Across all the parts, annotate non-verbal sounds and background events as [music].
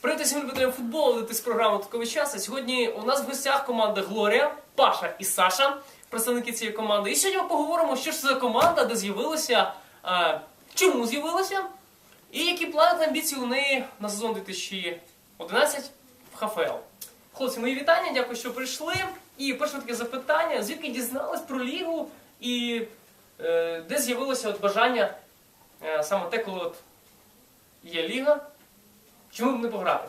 Привіт усім любителям футболу, дивитесь програму «Таковий час». І Сьогодні у нас в гостях команда Глорія, Паша і Саша, представники цієї команди. І сьогодні ми поговоримо, що ж це за команда, де з'явилася, е, чому з'явилася, і які плани та амбіції у неї на сезон 2011 в ХФЛ. Хлопці, мої вітання, дякую, що прийшли. І перше таке запитання: звідки дізнались про лігу і е, де з'явилося от бажання е, саме те, коли от є ліга, чому б не пограти?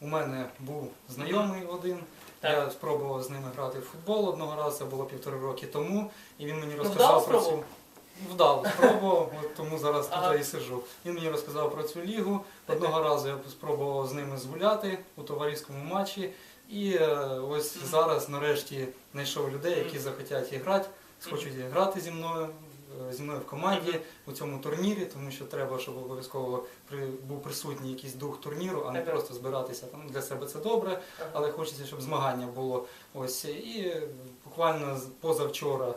У мене був знайомий один. Так. Я спробував з ними грати в футбол одного разу, це було півтора роки тому, і він мені Ну, розказав вдало про цю. Вдало, спробував, [laughs] от тому зараз тут Ага. я і сижу. Він мені розказав про цю лігу. Одного разу я спробував з ними згуляти у товариському матчі. І е, ось зараз нарешті знайшов людей, які захотять грати, схочуть грати зі мною. Е, Зі мною в команді у цьому турнірі, тому що треба, щоб обов'язково був присутній якийсь дух турніру, а не просто збиратися. Там для себе це добре, але хочеться, щоб змагання було. Ось і буквально позавчора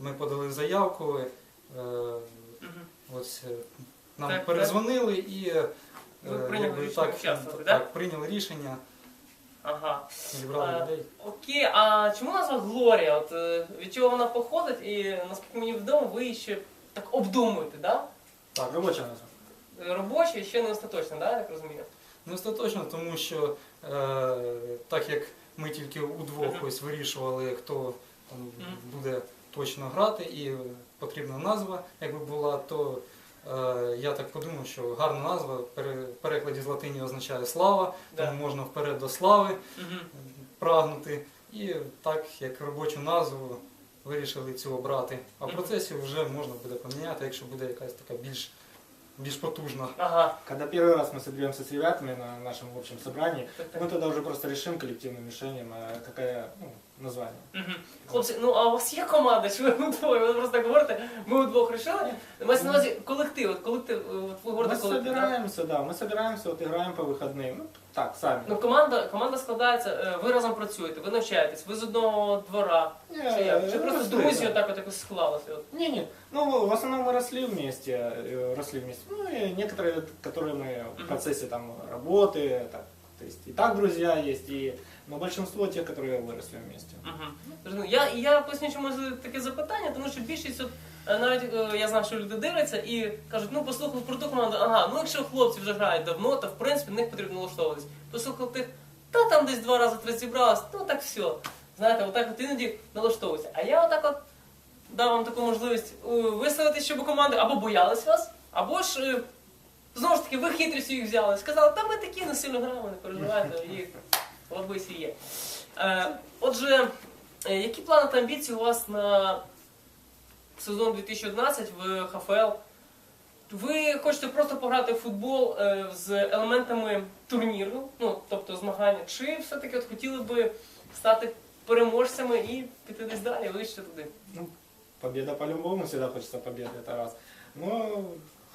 ми подали заявку. е, Ось е, нам Так, перезвонили і е, прийняли так, так, прийняли рішення, Ага. зібрали Е, людей. Окей, а чому назва Глорія? От е, від чого вона походить? І наскільки мені відомо, ви її ще так обдумуєте, да? Так, Робоча назва. Е, Робоче ще не остаточно, да, я так розумію? Не остаточно, тому що е, так як ми тільки удвох Мгм. ось вирішували, хто там Мгм. буде точно грати, і потрібна назва, якби була, то я так подумав, що гарна назва в пере- перекладі з латині означає слава, Да. тому можна вперед до слави Мгм. прагнути. І так як робочу назву вирішили цю обрати. А в Мгм. процесі вже можна буде поміняти, якщо буде якась така більш, більш потужна. Ага. Когда первый раз мы соберемся с ребятами на нашем общем собрании, Так, так. мы тогда уже просто решим коллективным решением, а какое ну, название. Мгм. Хлопці, ну а у вас є команда? Чи ви удвоє? Ви просто так говорите, ми удвох рішили? Мається на увазі колектив, от колектив, е, от ви Мы говорите колектив. да? собираемся, да, мы собираемся, вот играем по выходным. Ну, так, сами. Ну, команда, команда складається, е, ви разом працюєте, ви навчаєтесь, ви з одного двора. Не, Чи, як? чи э, просто росли, друзі да. отак от якось склалося? От. Не, не. Ну, в основном мы росли вместе, э, росли вместе. Ну, и некоторые, которые мы Мгм. в процессе там работы, так, то есть и так друзья есть, и, но большинство тех, которые выросли вместе. Мгм. Зрозуміло. Я, я поясню, чому таке запитання, тому що більшість, от, е, навіть е, я знав, що люди дивляться і кажуть, ну послухав про ту команду, ага, ну якщо хлопці вже грають давно, то в принципі в них потрібно налаштовуватись. Послухав тих, та там десь два рази три зібралось, ну так все. Знаєте, отак от іноді налаштовується. А я отак от дав вам таку можливість е, виставити, щоб команди або боялись вас, або ж знову ж таки ви хитрістю їх взяли. Сказали, та ми такі не сильно граємо, не переживайте, і лабисі є. Е, отже, е, які плани та амбіції у вас на сезон 2011 в ХФЛ? Ви хочете просто пограти в футбол е, з елементами турніру, ну тобто змагання, чи все-таки от хотіли би стати переможцями і піти десь далі, вище туди? Ну, победа по-любому, всегда хочется победы, это раз. Но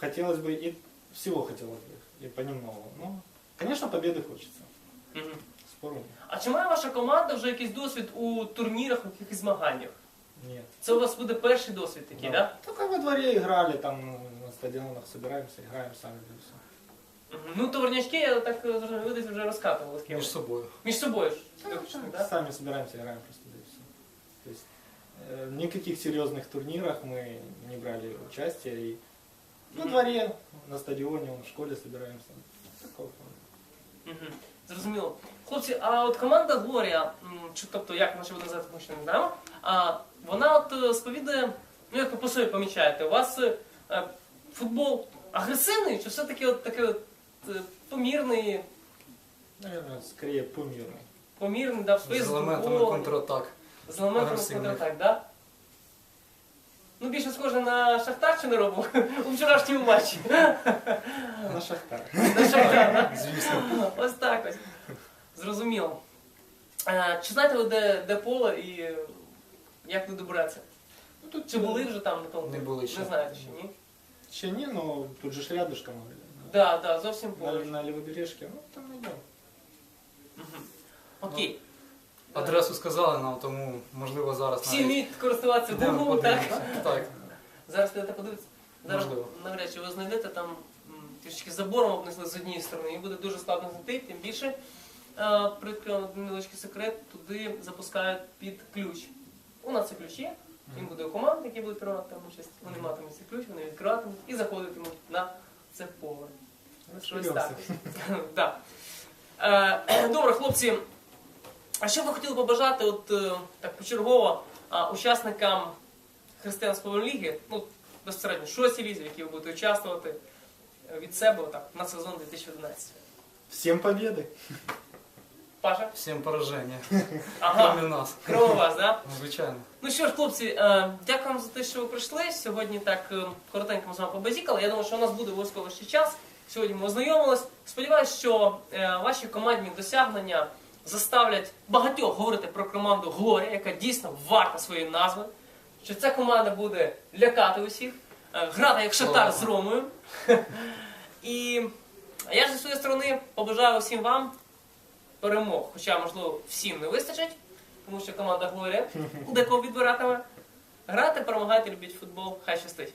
хотелось бы и всего хотелось бы, и понемногу. Ну, конечно, победы хочется, Мгм. спору нет. А чи має ваша команда вже якийсь досвід у турнірах, у якихось змаганнях? Нет. Це у вас буде перший досвід такий, Да. так? Только во дворе играли, там ну, на стадионах собираемся, играем сами, да и все. Мгм. Ну, товарняшки, я так е, зрозумів, ви десь вже розкатували з ким. Між собою. Між собою ж. Ну, виключно, так, да? Сами собираемся, играем просто, да и все. То есть э, в никаких серьезных турнирах мы не брали участие. И на Мгм. дворе, на стадионе, в школе собираемся. Такого Зрозуміло. Хлопці, а от команда Глорія, м, чи тобто як вона ще буде називати, ми ще не знаємо, а вона от е, сповідує, ну як ви по собі помічаєте, у вас е, е, футбол агресивний, чи все-таки от такий от, е, помірний, Наверное, скорее помирный. помірний, да, в З елементами футбол, контратак. з елементами агресивних. контратак, да? Ну, більше схоже на Шахтар чи не робив у вчорашньому матчі. На Шахтар. На Шахтар, да? Звісно. Ось так ось. Зрозуміло. Е, Чи знаєте ви, де, де поле і як ви добереться? Ну, тут Чи були вже там на тому? Не були ще. Не знаєте ще, ні? Еще не, но тут же ж рядышком. Так, так, зовсім На, поруч. на левобережке, ну там идем. Мгм. Окей. Адресу сказали нам, тому можливо зараз Всі навіть вміють користуватися йдемо Google, так? подивимося. Так. Зараз підете подивитися. Зараз Можливо. навряд чи ви знайдете там м, трішки забором обнесли з однієї сторони, і буде дуже складно знайти, тим більше. Е, Привідкрив невеличкий секрет, туди запускають під ключ. У нас цей ключ є, він буде у команд, які будуть приймати там участь. Вони матимуть цей ключ, вони відкриватимуть і заходитимуть на це поле. Щось [laughs] так. Е, [clears throat] Добре, хлопці. А що ви хотіли побажати от, е, так почергово а, учасникам християнської ліги, ну, безпосередньо шостій лізі, в якій ви будете участвувати е, від себе так, на сезон 2011? Всем победы! Паша? Всім пораження, Ага, крім нас. крім вас, да? Звичайно. Ну що ж, хлопці, е, дякую вам за те, що ви прийшли. Сьогодні так коротенько ми з вами побазікали. Я думаю, що у нас буде обов'язково ще час. Сьогодні ми ознайомились. Сподіваюсь, що ваші командні досягнення заставлять багатьох говорити про команду Глорія, яка дійсно варта своєї назви. Що ця команда буде лякати усіх, е, грати як Шахтар з Ромою. [laughs] І я ж зі своєї сторони побажаю всім вам перемог. Хоча, можливо, всім не вистачить, тому що команда Глорія [laughs] декого відбиратиме. Грати, перемагайте, любіть футбол. Хай щастить.